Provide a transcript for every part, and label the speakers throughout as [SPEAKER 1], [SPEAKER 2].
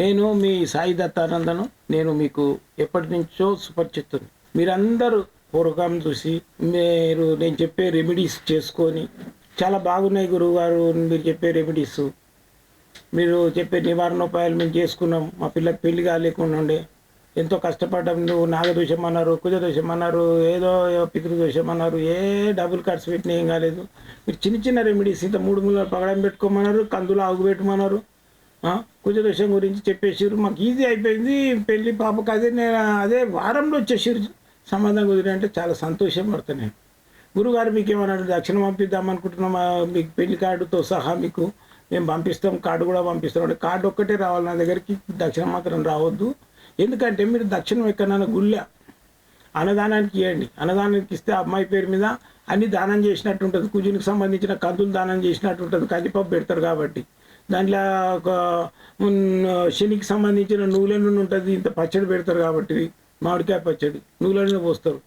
[SPEAKER 1] నేను మీ సాయి దత్తానందను నేను మీకు ఎప్పటి నుంచో సుపరిచితుని మీరందరూ ప్రోగ్రాం చూసి మీరు నేను చెప్పే రెమెడీస్ చేసుకొని చాలా బాగున్నాయి గురువు గారు మీరు చెప్పే రెమెడీస్. మీరు చెప్పే నివారణోపాయాలు మేము చేసుకున్నాం మా పిల్లకి పెళ్ళి కాలేకుండా ఉండే. ఎంతో కష్టపడ్డాం నువ్వు నాగదోషం అన్నారు కుజదోషం అన్నారు ఏదో పితృదోషం అన్నారు ఏ డబుల్ ఖర్చు పెట్టినా ఏం కాలేదు. మీరు చిన్న చిన్న రెమెడీస్ ఇంత మూడు మూల పగడం పెట్టుకోమన్నారు కందులు ఆగు పెట్టమన్నారు. కుజదోషం గురించి చెప్పేసారు మాకు ఈజీ అయిపోయింది. పెళ్ళి పాపకు అదే నేను అదే వారంలో వచ్చేసారు సంబంధం కుదిరి అంటే చాలా సంతోషం పడతా నేను. గురుగారు మీకు ఏమన్నాడు దక్షిణ పంపిద్దాం అనుకుంటున్నాం మీకు పెళ్ళి కార్డుతో సహా మీకు మేము పంపిస్తాం. కార్డు కూడా పంపిస్తాం అంటే కార్డు ఒక్కటే రావాలి నా దగ్గరికి. దక్షిణ మాత్రం రావద్దు. ఎందుకంటే మీరు దక్షిణం ఎక్కడన్నా గుళ్ళ అన్నదానానికి ఇవ్వండి. అన్నదానానికి ఇస్తే అమ్మాయి పేరు మీద అన్ని దానం చేసినట్టు ఉంటుంది. కుజునికి సంబంధించిన కందులు దానం చేసినట్టు ఉంటుంది. కందిపప్పు పెడతారు కాబట్టి. దాంట్లో ఒక శనికి సంబంధించిన నూనె నూనె ఉంటుంది ఇంత పచ్చడి పెడతారు కాబట్టి మామిడికాయ పచ్చడి నూనె నూనె పోస్తారు.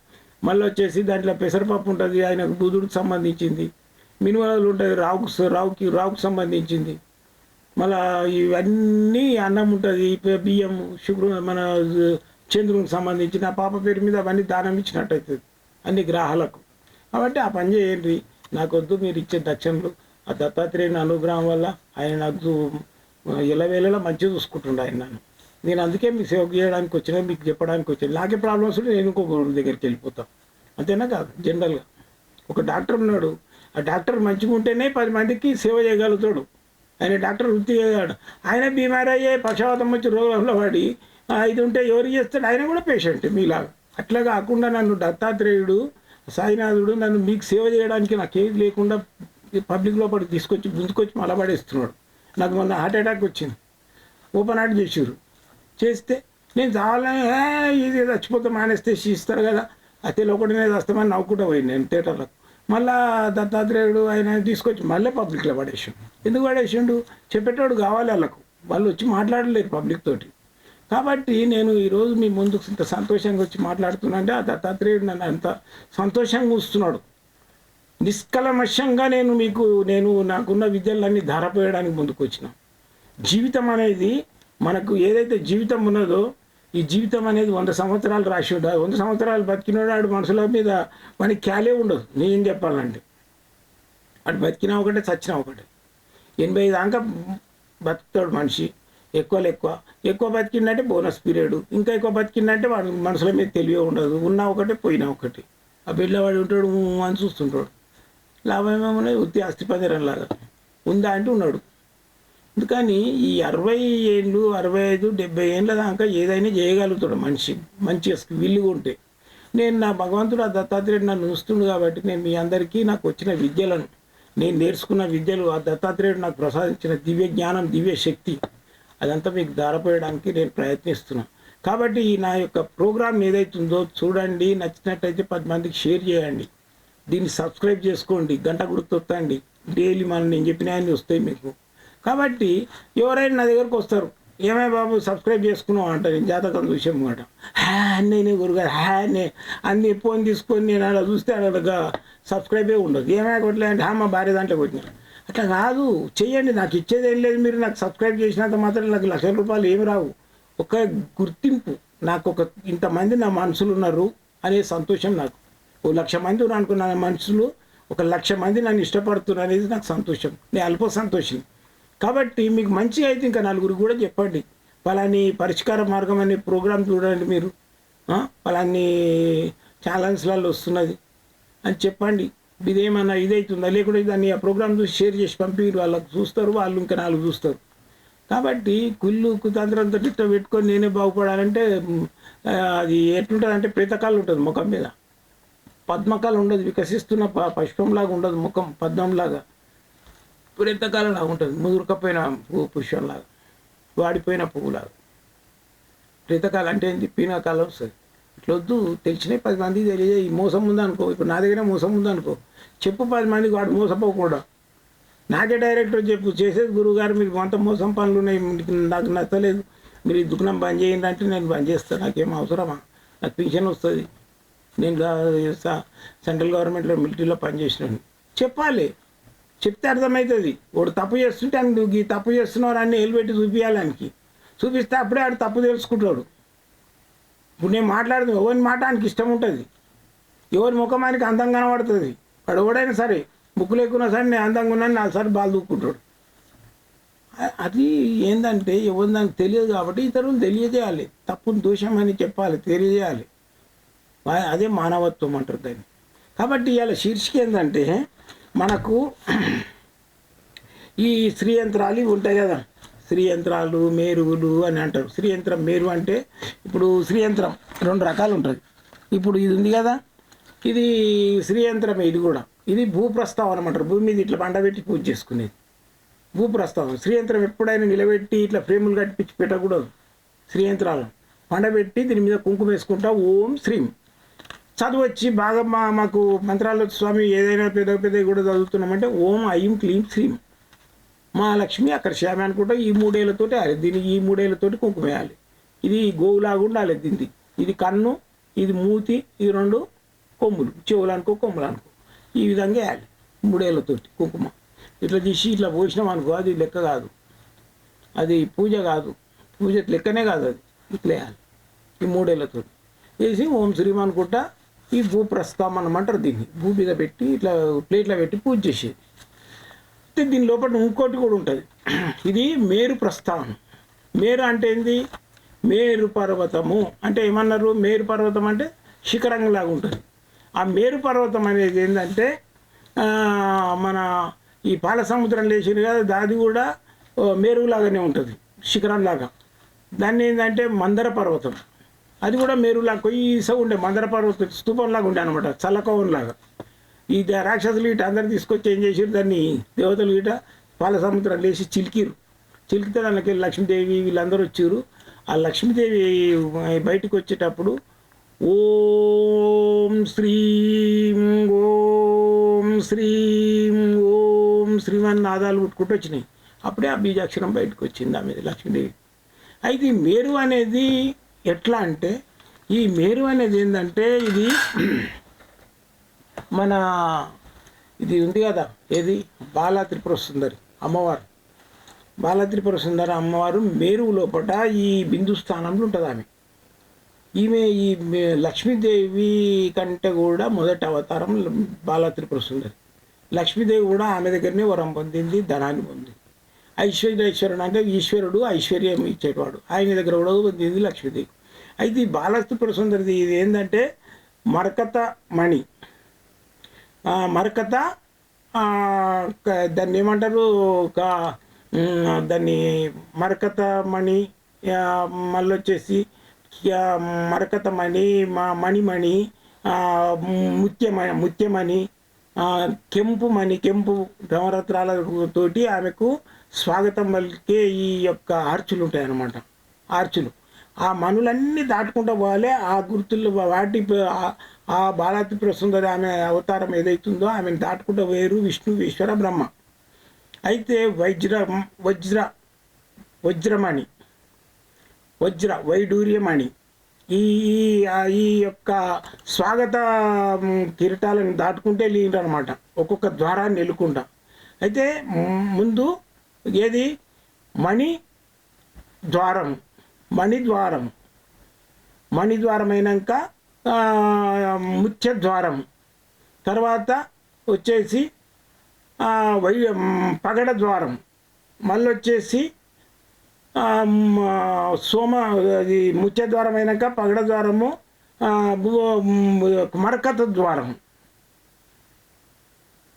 [SPEAKER 1] మళ్ళీ వచ్చేసి దాంట్లో పెసరపప్పు ఉంటుంది ఆయనకు బుధుడికి సంబంధించింది. మినుమలు ఉంటుంది రావుకు రావుకి రావుకు సంబంధించింది. మళ్ళా ఇవన్నీ అన్నం ఉంటుంది బియ్యం శుక్రు మన చంద్రునికి సంబంధించిన పాప పేరు మీద అవన్నీ దానం ఇచ్చినట్టు అవుతుంది అన్ని గ్రహాలకు. కాబట్టి ఆ పని చేయండి నాకొద్దు మీరు ఇచ్చే దక్షిణలు. ఆ దత్తాత్రేయుని అనుగ్రహం వల్ల ఆయన నాకు ఎలవేళలా మంచిగా చూసుకుంటుండే ఆయన నన్ను. నేను అందుకే మీ సేవ చేయడానికి వచ్చిన మీకు చెప్పడానికి వచ్చిన నాకే ప్రాబ్లమ్స్ ఉంటే నేను ఇంకొక గురువు దగ్గరికి వెళ్ళిపోతాను అంతేనా కాదు? జనరల్గా ఒక డాక్టర్ ఉన్నాడు. ఆ డాక్టర్ మంచిగా ఉంటేనే పది మందికి సేవ చేయగలుగుతాడు. ఆయన డాక్టర్ వృత్తి చేయగాడు ఆయన బీమార్ అయ్యే పక్షవాతం వచ్చి రోగంలో పడి ఇది ఉంటే ఎవరు చేస్తాడు? ఆయన కూడా పేషెంట్ మీలాగా. అట్లా కాకుండా నన్ను దత్తాత్రేయుడు సాయినాథుడు నన్ను మీకు సేవ చేయడానికి నాకేది లేకుండా పబ్లిక్ లోపలికి తీసుకొచ్చి గుంజుకొచ్చి పడేస్తున్నాడు. నాకు మొన్న హార్ట్ అటాక్ వచ్చింది. ఓపెన్ హార్ట్ చేసారు చేస్తే నేను చాలా ఇది చచ్చిపోతే మానేస్తే ఇస్తారు కదా. అయితే ఒకటినే వస్తామని నవ్వుకుంటూ పోయింది నేను థియేటర్లో. మళ్ళా దత్తాత్రేయుడు ఆయన తీసుకొచ్చి మళ్ళీ పబ్లిక్లో పడేసిండు. ఎందుకు పడేసిండు? చెప్పేటోడు కావాలి వాళ్ళకు. వాళ్ళు వచ్చి మాట్లాడలేరు పబ్లిక్ తోటి. కాబట్టి నేను ఈరోజు మీ ముందుకు ఇంత సంతోషంగా వచ్చి మాట్లాడుతున్నా అంటే ఆ దత్తాత్రేయుడు నన్ను అంత సంతోషంగా చూస్తున్నాడు నిష్కలమషంగా నేను మీకు నేను నాకున్న విద్యలన్నీ ధారపోయడానికి ముందుకు వచ్చిన జీవితం అనేది మనకు ఏదైతే జీవితం ఉన్నదో ఈ జీవితం అనేది వంద సంవత్సరాలు రాసి ఉండదు వంద సంవత్సరాలు బతికినోడాడు ఆడు మనుషుల మీద మనకి క్యాలే ఉండదు నేను చెప్పాలంటే. అటు బతికినా ఒకటే చచ్చినా ఒకటే. ఎనభై దాకా బతుకుతాడు మనిషి ఎక్కువ ఎక్కువ ఎక్కువ బతికిందంటే బోనస్ పీరియడ్ ఇంకా ఎక్కువ బతికిందంటే వాడు మనుషుల మీద తెలివి ఉండదు ఉన్నా ఒకటే పోయినా ఒకటి. ఆ బిడ్డవాడు ఉంటాడు అని చూస్తుంటాడు. లాభం ఏమో ఉత్తి అస్థిపంజరం లాగా ఉందా అంటే ఉన్నాడు. అందుకని ఈ అరవై ఏళ్ళు అరవై ఐదు డెబ్బై ఏళ్ళ దాకా ఏదైనా చేయగలుగుతాడు మనిషి. మంచిగా విల్లుగా ఉంటే నేను నా భగవంతుడు ఆ దత్తాత్రేయుడు నన్ను ఉంచుతుండు కాబట్టి నేను మీ అందరికీ నాకు వచ్చిన విద్యలను నేను నేర్చుకున్న విద్యలు ఆ దత్తాత్రేయుడు నాకు ప్రసాదించిన దివ్య జ్ఞానం దివ్య శక్తి అదంతా మీకు దారపోయడానికి నేను ప్రయత్నిస్తున్నాను కాబట్టి నా యొక్క ప్రోగ్రామ్ ఏదైతుందో చూడండి నచ్చినట్టయితే పది మందికి షేర్ చేయండి. దీన్ని సబ్స్క్రైబ్ చేసుకోండి గంట గుర్తొత్తండి. డైలీ మనం నేను చెప్పిన అన్నీ వస్తాయి మీకు. కాబట్టి ఎవరైనా నా దగ్గరకు వస్తారు ఏమే బాబు సబ్స్క్రైబ్ చేసుకున్నావు అంట నేను జాతకం చూసాం అనమాట హ్యా నేను గురుగారు హ్యా నే అన్ని ఫోన్ తీసుకొని నేను అలా చూస్తే అలా సబ్స్క్రైబే ఉండదు. ఏమే కొట్టలే అంటే "హా, మా భార్య దాంట్లో కొట్టినారు. అట్లా కాదు చెయ్యండి నాకు ఇచ్చేది ఏం లేదు మీరు నాకు సబ్స్క్రైబ్ చేసినంత మాత్రం నాకు లక్షల రూపాయలు ఏమి రావు. ఒక గుర్తింపు నాకు ఒక ఇంతమంది నా మనుషులు ఉన్నారు అనే సంతోషం నాకు. ఓ లక్ష మంది అనుకున్న మనుషులు ఒక లక్ష మంది నన్ను ఇష్టపడుతున్నారు అనేది నాకు సంతోషం. నేను అల్ప సంతోషం కాబట్టి మీకు మంచిగా అయితే ఇంకా నలుగురు కూడా చెప్పండి. పలాని పరిష్కార మార్గం అనే ప్రోగ్రాం చూడండి మీరు. పలాని ఛానల్స్లలో వస్తున్నది అని చెప్పండి. ఇదేమన్నా ఇదైతుందా? లేకుంటే దాన్ని ఆ ప్రోగ్రాం చూసి షేర్ చేసి పంపించారు వాళ్ళకి చూస్తారు వాళ్ళు ఇంకా నాలుగు చూస్తారు. కాబట్టి కుళ్ళు కుతంత్రంతో ఇట్లా పెట్టుకొని నేనే బాగుపడాలంటే అది ఎట్లుంటుంది అంటే ఉంటుంది ముఖం మీద. పద్మకాలం ఉండదు వికసిస్తున్న ప- పుష్పంలాగా ఉండదు ముఖం పద్మంలాగా. ప్రేతకాలంలా ఉంటుంది ముదురుకపోయిన పువ్వు పుష్పంలాగా వాడిపోయిన పువ్వులాగా. ప్రేతకాలం అంటే ఏంటి పీనాకాలం వస్తుంది. ఇట్లా వద్దు తెలిసినవి పది మంది తెలియదు ఈ మోసం ఉందనుకో ఇప్పుడు నా దగ్గర మోసం ఉందనుకో చెప్పు పది మందికి వాడు మోసపోకుండా. నాకే డైరెక్టర్ చెప్పు చేసేది గురువుగారు మీరు మీకు కొంత మోసం పనులు ఉన్నాయి మీకు నాకు నచ్చలేదు మీరు ఈ దుకాణం బంద్ చేయండి అంటే నేను బంద్ చేస్తాను నాకేం అవసరమా? నాకు పింఛన్ వస్తుంది. నేను సెంట్రల్ గవర్నమెంట్లో మిలిటరీలో పనిచేసినాను. చెప్పాలి. చెప్తే అర్థమవుతుంది వాడు తప్పు చేస్తుంటే అని నువ్వు ఈ తప్పు చేస్తున్నావు అని ఏలు చూపించాలి ఆయనకి. చూపిస్తే అప్పుడే ఆడు తప్పు తెలుసుకుంటాడు. ఇప్పుడు నేను మాట్లాడదు. ఎవరి మాట ఆయనకి ఇష్టం ఉంటుంది? ఎవరి ముఖం ఆయనకి అందం కనబడుతుంది? వాడు ఎవడైనా సరే ముక్కు లేకున్నా సరే నేను అందంగా ఉన్నాను నాలుగు సార్లు బాగా దూక్కుంటాడు. అది ఏంటంటే ఎవరి దానికి తెలియదు కాబట్టి ఇతరులు తెలియజేయాలి. తప్పును దోషం అని చెప్పాలి తెలియజేయాలి. అదే మానవత్వం అంటారు దాన్ని. కాబట్టి ఇవాళ శీర్షిక ఏంటంటే మనకు ఈ స్త్రీ యంత్రాలు ఇవి ఉంటాయి కదా. స్త్రీ యంత్రాలు మేరువులు అని అంటారు. స్త్రీ యంత్రం మేరు అంటే ఇప్పుడు స్త్రీ యంత్రం రెండు రకాలు ఉంటుంది ఇప్పుడు ఇది ఉంది కదా. ఇది స్త్రీ యంత్రమే ఇది కూడా. ఇది భూప్రస్తావన అంటారు. భూమి మీద ఇట్లా పండబెట్టి పూజ చేసుకునేది. భూప్రస్తావన. శ్రీయంత్రం ఎప్పుడైనా నిలబెట్టి ఇట్లా ఫ్రేములు కట్టించి పెట్టకూడదు. శ్రీయంత్రాలను పండబెట్టి దీని మీద కుంకుమ వేసుకుంటా ఓం శ్రీం. చదువు వచ్చి బాగా మా మాకు మంత్రాలు స్వామి ఏదైనా పెద్ద పెద్ద కూడా చదువుతున్నామంటే ఓం ఐం క్లీం శ్రీం. మహాలక్ష్మి అక్కడ శ్యామి అనుకుంటా ఈ మూడేళ్ళతోటి వేయాలి దీనికి ఈ మూడేళ్ళతోటి కుంకుమ వేయాలి. ఇది గోవులాగా ఉండాలి దీనికి ఇది కన్ను ఇది మూతి ఇది రెండు కొమ్ములు. చెవులు అనుకో కొమ్ములు అనుకో. ఈ విధంగా వేయాలి మూడేళ్ళతోటి కుంకుమ. ఇట్లా తీసి ఇట్లా పోసినాం అనుకో అది లెక్క కాదు. అది పూజ కాదు. పూజ లెక్కనే కాదు అది. ఇట్లా వేయాలి. ఈ మూడేళ్ళతోటి వేసి ఓం శ్రీం అనుకుంటా ఈ భూ ప్రస్తావం దీన్ని. భూ మీద పెట్టి ఇట్లా ప్లేట్లో పెట్టి పూజ చేసేది. అంటే దీని లోపల ఇంకోటి కూడా ఉంటుంది. ఇది మేరు ప్రస్థానం. మేరు అంటే ఏంది? మేరు పర్వతము. అంటే ఏమన్నారు? మేరు పర్వతం అంటే శిఖరంలాగా ఉంటుంది. ఆ మేరు పర్వతం అనేది ఏంటంటే మన ఈ పాల సముద్రం లేచింది కదా దాది కూడా ఓ మేరులాగానే ఉంటుంది. శిఖరంలాగా. దాన్ని ఏంటంటే మందర పర్వతం. అది కూడా మేరులా కొయ్యిస ఉండే మందర పర్వత స్తూపంలాగా ఉండే అనమాట చల్లకోవంలాగా. ఈ రాక్షసులు ఇట అందరు తీసుకొచ్చి ఏం చేసారు దాన్ని దేవతలు ఇట పాల సముద్రం లేచి చిలికిరు చిలికితే దానికి లక్ష్మీదేవి వీళ్ళందరూ వచ్చారు ఆ లక్ష్మీదేవి బయటికి వచ్చేటప్పుడు ఓం శ్రీం ఓం శ్రీం ఓం శ్రీమన్ నాదాలు పుట్టుకుంటూ వచ్చినాయి. అప్పుడే ఆ బీజాక్షరం బయటకు వచ్చింది ఆమె లక్ష్మీదేవి. అయితే మేరు అనేది ఎట్లా అంటే ఈ మేరు అనేది ఏంటంటే ఇది మన ఇది ఉంది కదా ఏది? బాలా త్రిపుర సుందరి అమ్మవారు. బాలా త్రిపుర సుందరి అమ్మవారు మేరు లోపల ఈ బిందు స్థానంలో ఉంటుంది ఆమె. ఈమె ఈ లక్ష్మీదేవి కంటే కూడా మొదటి అవతారం బాలా త్రిపుర సుందరి. లక్ష్మీదేవి కూడా ఆమె దగ్గరనే వరం పొందింది ధనాన్ని పొందింది. ఐశ్వర్యేశ్వరుడు అంటే ఈశ్వరుడు ఐశ్వర్యం ఇచ్చేవాడు. ఆయన దగ్గర కూడా పొందింది లక్ష్మీదేవి. అయితే ఈ బాలా సుందరిది ఇది ఏంటంటే మరకత మణి. మరకత దాన్ని ఏమంటారు? ఒక దాన్ని మరకత మణి మళ్ళీ వచ్చేసి మరకత మణి మా మణిమణి ముత్యమణి ముత్యమణి కెంపు మణి కెంపు నవరత్నాల తోటి ఆమెకు స్వాగతం పలికే ఈ యొక్క ఆర్చులు ఉంటాయన్నమాట. ఆర్చులు ఆ మనులన్నీ దాటుకుంటూ పోవాలి. ఆ గుర్తులు వాటి ఆ- ఆ బాలాత్రిపుర సుందరి ఆమె అవతారం ఏదైతుందో ఆమెను దాటుకుంటూ వేరు విష్ణు ఈశ్వర బ్రహ్మ. అయితే వజ్ర వజ్ర వజ్రమణి వజ్ర వైడూర్యమణి ఈ ఈ- యొక్క స్వాగత కిరీటాలను దాటుకుంటే అనమాట ఒక్కొక్క ద్వారాన్ని ఎలుకుంటా. అయితే ముందు ఏది? మణి ద్వారం మణి ద్వారం మణి అయినాక ఆ, ద్వారం తర్వాత వచ్చేసి వై పగడ ద్వారం మళ్ళీ వచ్చేసి సోమ అది ముత్య ద్వారం అయినాక పగడ ద్వారము భూ- మరకత ద్వారం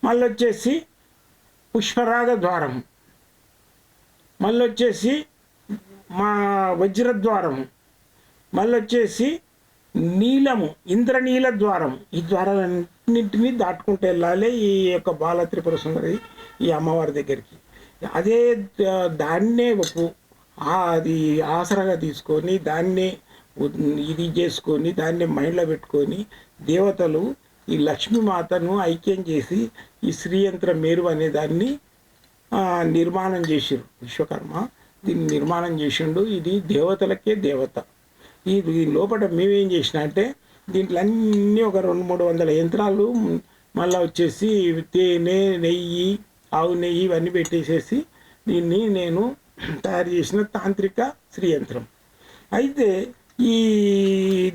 [SPEAKER 1] మళ్ళీ వచ్చేసి పుష్పరాగ ద్వారం మళ్ళీ వచ్చేసి మా వజ్రద్వారం. మళ్ళీ వచ్చేసి నీలము ఇంద్రనీల ద్వారం. ఈ ద్వారాలన్నింటినీ దాటుకుంటూ వెళ్ళాలి ఈ యొక్క బాల త్రిపుర సుందరి ఈ అమ్మవారి దగ్గరికి. అదే దాన్నే ఒక అది ఆసరాగా తీసుకొని దాన్నే ఇది చేసుకొని దాన్నే మైండ్లో పెట్టుకొని దేవతలు ఈ లక్ష్మీమాతను ఐక్యం చేసి ఈ శ్రీయంత్ర మేరు అనే దాన్ని నిర్మాణం చేసిరు విశ్వకర్మ. దీన్ని నిర్మాణం చేసిండు. ఇది దేవతలకే దేవత. ఈ దీని లోపల మేమేం చేసినా అంటే దీంట్లో అన్నీ ఒక రెండు మూడు వందల యంత్రాలు మళ్ళీ వచ్చేసి తేనె నెయ్యి ఆవు నెయ్యి ఇవన్నీ పెట్టేసేసి దీన్ని నేను తయారు చేసిన తాంత్రిక శ్రీయంత్రం. అయితే ఈ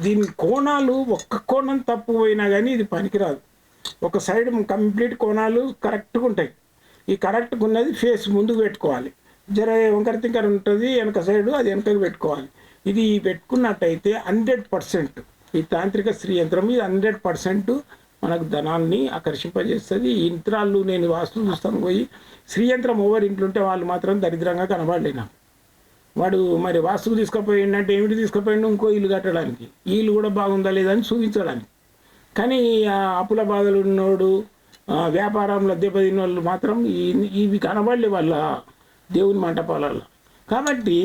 [SPEAKER 1] దీని కోణాలు ఒక్క కోణం తప్పు పోయినా కానీ ఇది పనికిరాదు. ఒక సైడ్ కంప్లీట్ కోణాలు కరెక్ట్గా ఉంటాయి. ఈ కరెక్ట్గా ఉన్నది ఫేస్ ముందుకు పెట్టుకోవాలి. జర వంకర తింకర ఉంటుంది వెనక సైడు అది వెనకకి పెట్టుకోవాలి. ఇది పెట్టుకున్నట్టయితే హండ్రెడ్ పర్సెంట్ ఈ తాంత్రిక స్త్రీ యంత్రం ఇది హండ్రెడ్ పర్సెంట్ మనకు ధనాన్ని ఆకర్షింపజేస్తుంది. ఈ యంత్రాలు నేను వాస్తు చూస్తాను పోయి స్త్రీ యంత్రం ఓవర్ ఇంట్లో ఉంటే వాళ్ళు మాత్రం దరిద్రంగా కనబడలేనా? వాడు మరి వాస్తుకు తీసుకుపోయిండంటే ఏమిటి తీసుకుపోయిండు? ఇంకో ఇల్లు కట్టడానికి. ఈ ఇల్లు కూడా బాగుందా లేదా అని చూపించడానికి. కానీ అప్పుల బాధలు ఉన్నోడు వ్యాపారంలో దెబ్బతిన్న వాళ్ళు మాత్రం ఇవి కనబడలే వాళ్ళ దేవుని మంటపాలలో. కాబట్టి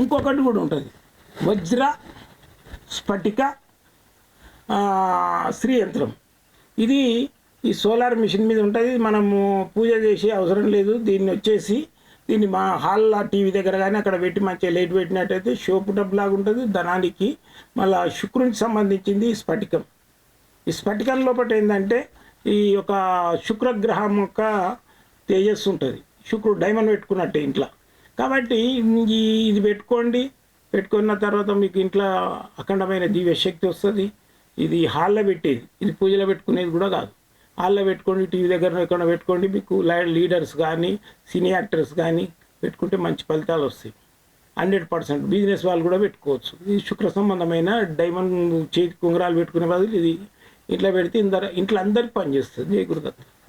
[SPEAKER 1] ఇంకొకటి కూడా ఉంటుంది. వజ్ర స్ఫటిక స్త్రీ యంత్రం ఇది ఈ సోలార్ మిషన్ మీద ఉంటుంది. మనము పూజ చేసే అవసరం లేదు. దీన్ని వచ్చేసి దీన్ని మా హాల్లో టీవీ దగ్గర కానీ అక్కడ పెట్టి మంచిగా లైట్ పెట్టినట్టయితే షోపు డబ్బు లాగా ఉంటుంది. ధనానికి మళ్ళా శుక్రునికి సంబంధించింది ఈ స్ఫటికం. ఈ స్ఫటికం లోపల ఏంటంటే ఈ యొక్క శుక్రగ్రహం యొక్క తేజస్సు ఉంటుంది. శుక్రుడు డైమండ్ పెట్టుకున్నట్టే ఇంట్లో. కాబట్టి ఈ ఇది పెట్టుకోండి. పెట్టుకున్న తర్వాత మీకు ఇంట్లో అఖండమైన దివ్యశక్తి వస్తుంది. ఇది హాల్లో పెట్టేది. ఇది పూజలో పెట్టుకునేది కూడా కాదు. హాల్లో పెట్టుకోండి టీవీ దగ్గర ఎక్కడ పెట్టుకోండి. మీకు లై- లీడర్స్ కానీ సినీ యాక్టర్స్ కానీ పెట్టుకుంటే మంచి ఫలితాలు వస్తాయి. హండ్రెడ్ పర్సెంట్ బిజినెస్ వాళ్ళు కూడా పెట్టుకోవచ్చు. ఇది శుక్ర సంబంధమైన డైమండ్ చేతి కుంగరాలు పెట్టుకునే బదులు ఇది ఇంట్లో పెడితే ఇందర ఇంట్లో అందరికి పనిచేస్తుంది. జయ గురుదత్త.